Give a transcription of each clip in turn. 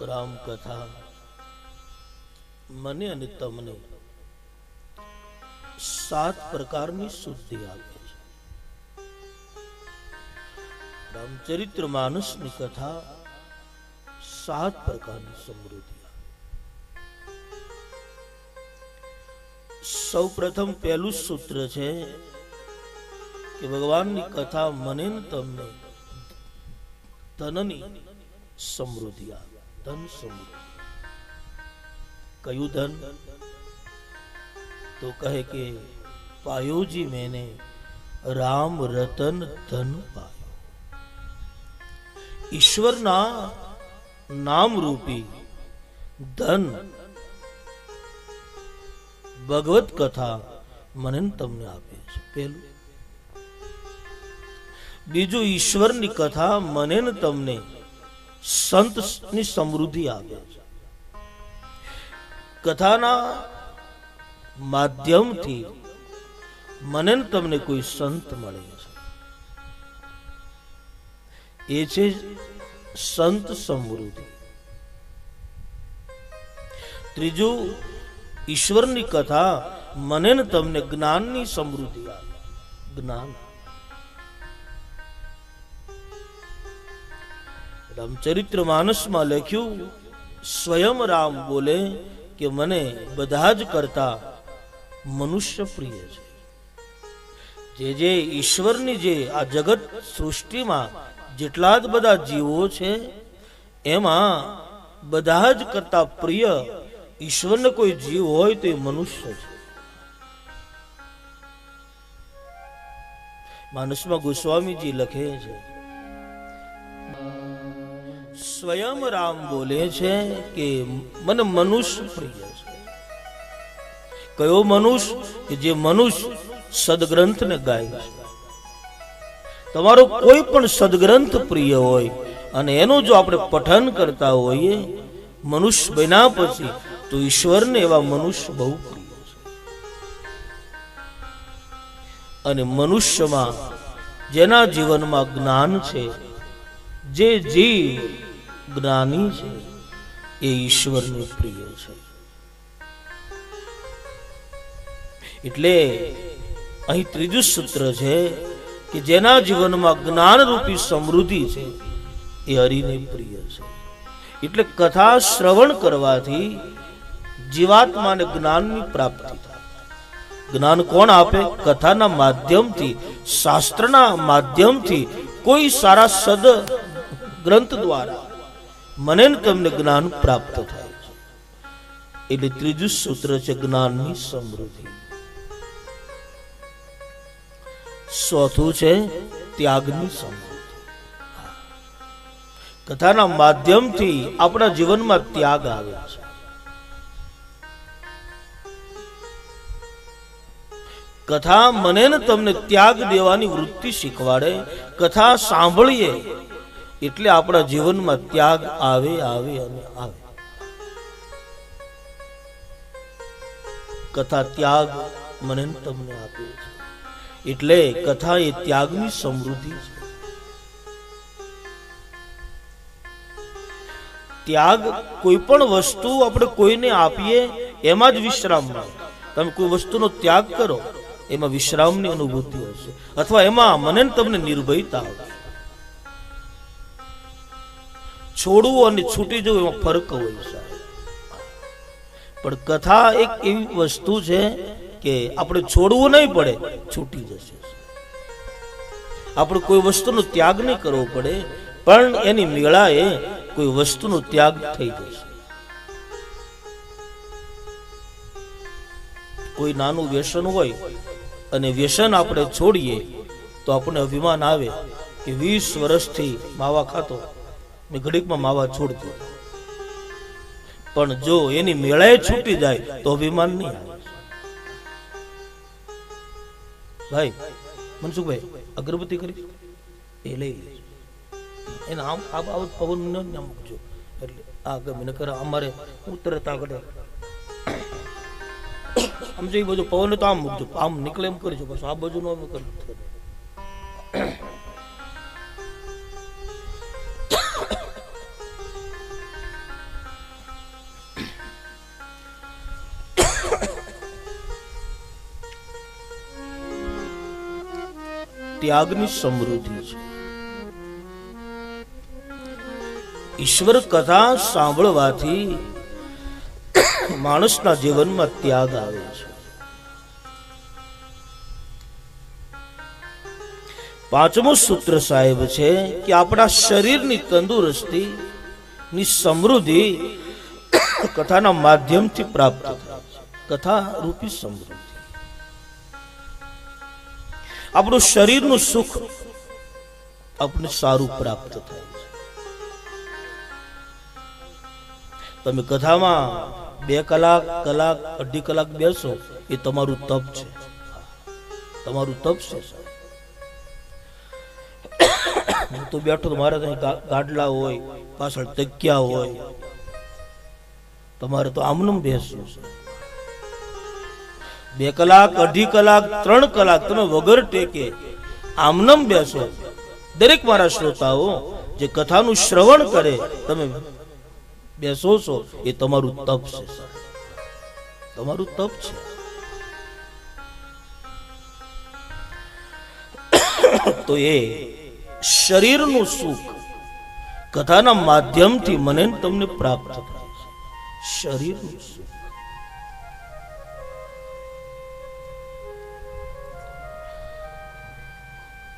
રામ કથા. મને અને તમને સાત પ્રકારની શુદ્ધિ આપે છે. રામચરિત્ર માનસની કથા સાત પ્રકારની સમૃદ્ધિ સૌ પ્રથમ પહેલું સૂત્ર છે કે ભગવાનની કથા મને તમને ધનની સમૃદ્ધિ આવે ધન કયું ધન, તો કહે કે પાયોજી મેને રામ રતન ધન પાયો. ઈશ્વરના નામ રૂપી ધન ભગવત કથા મને તમને આપે છે. પેલું બીજું, ઈશ્વરની કથા મને તમને સંતની સમૃદ્ધિ આવે કથાના માધ્યમથી મને તમને કોઈ સંત મળે છે. એ છે સંત સમૃદ્ધિ. ત્રીજું, ઈશ્વરની કથા મને તમને જ્ઞાનની સમૃદ્ધિ આવે જ્ઞાન. રામચરિત્ર માનસમાં લખ્યું, સ્વયં રામ બોલે કે મને બધા જ કરતા મનુષ્ય પ્રિય છે. જે જે ઈશ્વરની જે આ જગત સૃષ્ટિમાં જેટલા જ બધા જીવો છે, એમાં બધા જ કરતા પ્રિય ઈશ્વરને કોઈ જીવ હોય તો એ મનુષ્ય છે. માનસમાં ગોસ્વામીજી લખે છે સ્વયં રામ બોલે છે કે મને મનુષ્ય પ્રિય છે. કયો મનુષ્ય કે જે મનુષ્ય સદગ્રંથને ગાય છે? તમારો કોઈ પણ સદગ્રંથ પ્રિય હોય અને એનું જો આપણે પઠન કરતા હોઈએ, મનુષ્ય બન્યા પછી તો ઈશ્વરને એવા મનુષ્ય બહુ પ્રિય છે. અને મનુષ્યમાં જેના જીવનમાં જ્ઞાન છે, જે જીવ જ્ઞાની છે એ ઈશ્વરને પ્રિય છે. એટલે અહીં ત્રીજું સૂત્ર છે કે જેના જીવનમાં જ્ઞાન રૂપી સમૃદ્ધિ છે, એ હરિને પ્રિય છે. એટલે કથા શ્રવણ કરવાથી જીવાત્માને જ્ઞાનની પ્રાપ્તિ જ્ઞાન કોણ આપે? કથાના માધ્યમથી, શાસ્ત્રના માધ્યમથી, કોઈ સારા સદ ગ્રંથ દ્વારા. મને તમને જ્ઞાન પ્રાપ્ત થાય છે. એટલે ત્રીજું સૂત્ર છે જ્ઞાનની સમૃદ્ધિ. ચોથું છે ત્યાગની સમૃદ્ધિ. કથાના માધ્યમથી આપણા જીવનમાં ત્યાગ આવે છે. કથા મને તમને ત્યાગ દેવાની વૃત્તિ શીખવાડે, કથા સાંભળીએ એટલે આપણા જીવનમાં ત્યાગ આવે આવે અને આવે. કથા ત્યાગ મને તમને આપે છે. એટલે કથા એ ત્યાગની સમૃદ્ધિ છે. ત્યાગ કોઈ પણ વસ્તુ આપણે કોઈને આપીએ, એમાં જ વિશ્રામ મળે. તમે કોઈ વસ્તુનો ત્યાગ કરો, એમાં વિશ્રામની અનુભૂતિ હશે. અથવા એમાં મને તમને નિર્ભયતા આવશે. છોડવું અને છૂટી જવું એમાં ફરક હોય સાહેબ. પણ કથા એક એવી વસ્તુ છે કે આપણે છોડવું નહીં પડે, છૂટી જશે. આપણે કોઈ વસ્તુનો ત્યાગ નહીં કરવો પડે, પણ એની મેળાએ કોઈ વસ્તુનો ત્યાગ થઈ જશે. કોઈ નાનું વ્યસન હોય અને વ્યસન આપણે છોડીએ, તો આપણને અભિમાન આવે કે વીસ વર્ષથી માવા ખાતો. મેં ઘડીકમાં માવા છોડતો પણ જો એની મેળાએ છૂટી જાય, તો અભિમાન નહીં આવે. ભાઈ, મનસુખભાઈ, અગરબત્તી કરી એ લઈ એને આમ આ બાબત પવન ન ન મૂકજો. એટલે આ ગમે કરે અમારે ઉતરતા કરે આમ જો એ બાજુ પવન તો આમ મૂકજો. આમ નીકળે એમ કરજો. બસ આ બાજુ નો કરજો ત્યાગની સમૃદ્ધિ છે. ઈશ્વર કથા સાંભળવાથી માણસના જીવનમાં ત્યાગ આવે છે. પાંચમું સૂત્ર સાહેબ છે કે આપણા શરીરની તંદુરસ્તી ની સમૃદ્ધિ કથાના માધ્યમથી પ્રાપ્ત થાય કથા રૂપી સમૃદ્ધિ. આપણું શરીરનું સુખ આપણે સારું પ્રાપ્ત થાય છે. તમે કથામાં બે કલાક કલાક, અઢી કલાક બેસો, એ તમારું તપ છે. તમારું તપ છે હું તો બેઠો મારે ત્યાં ગાડલા હોય, પાછળ તક્યા હોય. તમારે તો આમનું બેસવું છે. બે કલાક, અઢી કલાક, ત્રણ કલાક તમે વગર ટેકે આમનમ બેસો. દરેક મારા શ્રોતાઓ, જે કથાનું શ્રવણ કરે, તમે બેસો છો, એ તમારું તપ છે. તમારું તપ છે. તો એ શરીરનું સુખ કથાના માધ્યમથી મને તમને પ્રાપ્ત થાય છે. શરીરનું સુખ.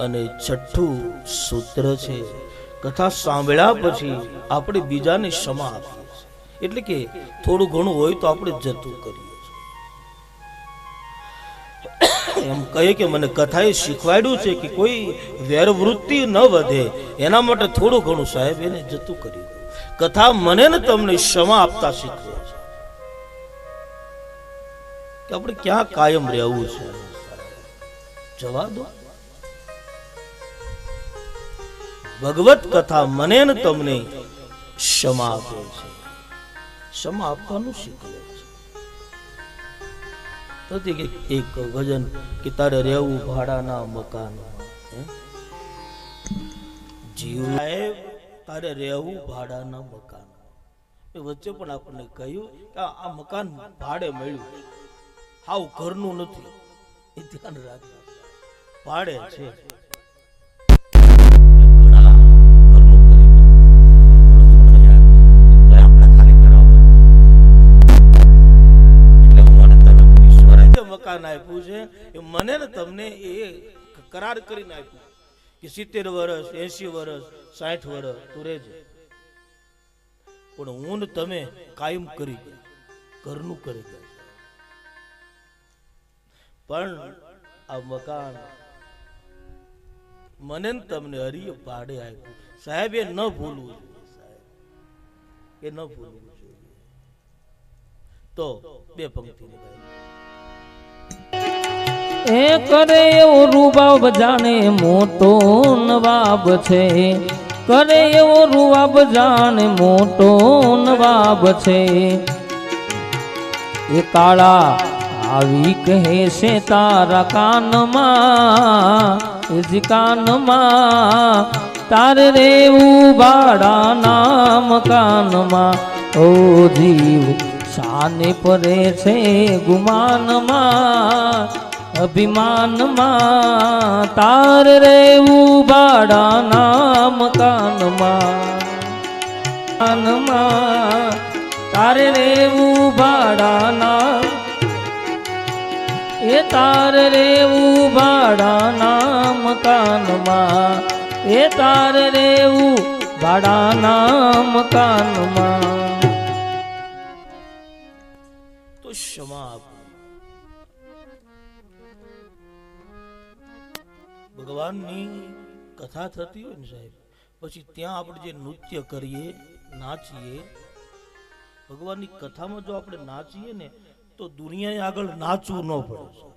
અને છઠ્ઠું સૂત્ર છે. કથા સાંભળ્યા પછી આપણે બીજાને ક્ષમા આપીએ છીએ. એટલે કે થોડું ઘણું હોય તો આપણે જતું કરીએ એમ કહે કે મને કથાએ શીખવાડ્યું છે કે કોઈ વેરવૃત્તિ ન વધે. એના માટે થોડું ઘણું સાહેબ એને જતું કરી દો. કથા મને ને તમને ક્ષમા આપતા શીખવે છે. કે આપણે ક્યાં કાયમ રહેવું છે? જવા દો. ભગવત કથા મને તમને ક્ષમા આપે છે. ક્ષમા આપવાનું શીખવે છે. એક ભજન કે તારે રહેવું ભાડાના મકાન જીવ તારે રહેવું ભાડાના મકાન એ વચ્ચે પણ આપણને કહ્યું કે આ મકાન ભાડે મળ્યું. હાવ ઘરનું નથી. એ ધ્યાન રાખજો. ભાડે છે. મકાન આપ્યું છે, એ મને ને તમને એ કરાર કરીને આપ્યું કે સિત્તેર વર્ષ એસી વર્ષ, સાઠ વર્ષ તું રહેજે. પણ હું ને તમે કાયમ કરી ગયા ઘરનું કરી ગયા પણ આ મકાન મને તમને હરિય ભાડે આપ્યું. સાહેબ, એ ન ભૂલવું જોઈએ એ ન ભૂલવું જોઈએ. તો બે પંક્તિ એ કરે એવો રૂબાબ જાણે મોટો નવાબ છે. કરે એવો રૂબાબ જાણે મોટો નવાબ છે. એ કાળા આવી કહે છે તારા કાનમાં જી કાનમાં. તારે રેવું ભાડાના કાનમાં. ઓ જીવ, શાને પરે છે ગુમાનમાં. અભિમાનમાં તાર રેવું ભાડાના મકાનમાં મકાનમાં તારે રેવું ભાડાના એ તાર રેવું ભાડાના મકાનમાં એ તાર રેવું ભાડાના મકાનમાં તો ક્ષમા ભગવાનની કથા થતી હોય ને સાહેબ, પછી ત્યાં આપણે જે નૃત્ય કરીએ, નાચીએ, ભગવાનની કથામાં જો આપણે નાચીએ ને, તો દુનિયાએ આગળ નાચવું ન પડે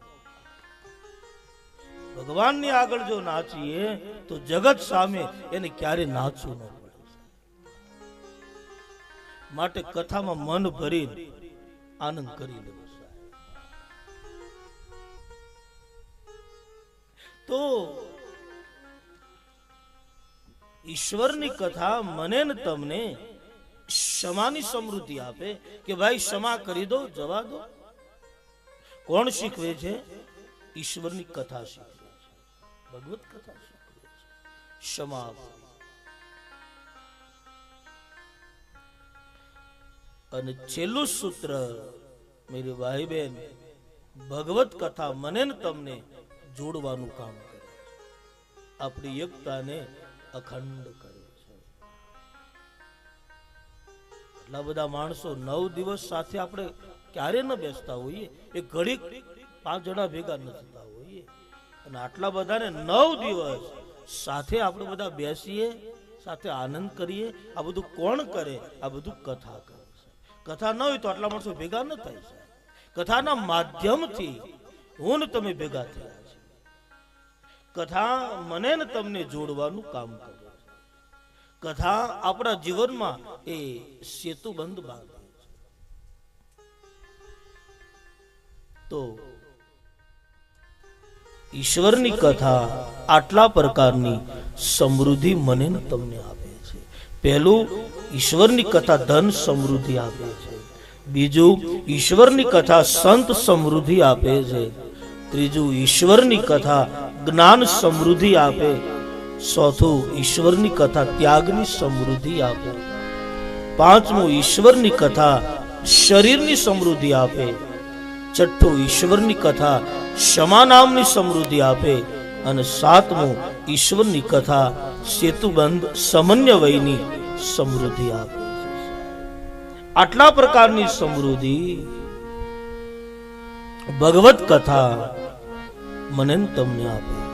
ભગવાનની આગળ જો નાચીએ, તો જગત સામે એને ક્યારે નાચવું ન પડે માટે કથામાં મન ભરી આનંદ કરી લેવો. તો ઈશ્વરની કથા મને ને તમને ક્ષમાની સમૃદ્ધિ આપે કે ભાઈ ક્ષમા કરી દો, જવા દો. કોણ શીખવે છે? ઈશ્વરની કથા શીખવે છે. ભગવત કથા શીખવે છે. ક્ષમા. અને છેલ્લું સૂત્ર, મેરી ભાઈ બહેન, ભગવત કથા મને ને તમને જોડવાનું કામ કરે આપણી એકતાને અખંડ કરે છે. એટલા બધા માણસો નવ દિવસ સાથે આપણે ક્યારે ન બેસતા હોઈએ? એ ઘડીક પાંચ જણા ભેગા ન થતા હોઈએ. અને આટલા બધાને નવ દિવસ સાથે આપણે બધા બેસીએ, સાથે આનંદ કરીએ. આ બધું કોણ કરે? આ બધું કથા કરે છે. કથા ન હોય તો આટલા માણસો ભેગા ન થાય છે કથાના માધ્યમથી હું તમે ભેગા થયા. કથા મને ને તમને જોડવાનું કામ કરે કથા આપણા જીવનમાં એ સેતુબંધ બાંધે તો ઈશ્વરની કથા આટલા પ્રકારની સમૃદ્ધિ મને ને તમને આપે છે. પહેલું ઈશ્વરની કથા ધન સમૃદ્ધિ આપે છે. બીજું ઈશ્વરની કથા સંત સમૃદ્ધિ આપે છે. ત્રીજું ઈશ્વરની કથા જ્ઞાન સમૃદ્ધિ આપે. ચોથું, ઈશ્વરની કથા, ત્યાગની સમૃદ્ધિ આપે. પાંચમું, ઈશ્વરની કથા, શરીરની સમૃદ્ધિ આપે. છઠ્ઠું, ઈશ્વરની કથા, ક્ષમા નામની સમૃદ્ધિ આપે. અને સાતમું, ઈશ્વરની કથા, સેતુબંધ સમન્વયની સમૃદ્ધિ આપે. આટલા પ્રકારની સમૃદ્ધિ ભગવત કથા મને ને તમને આપે.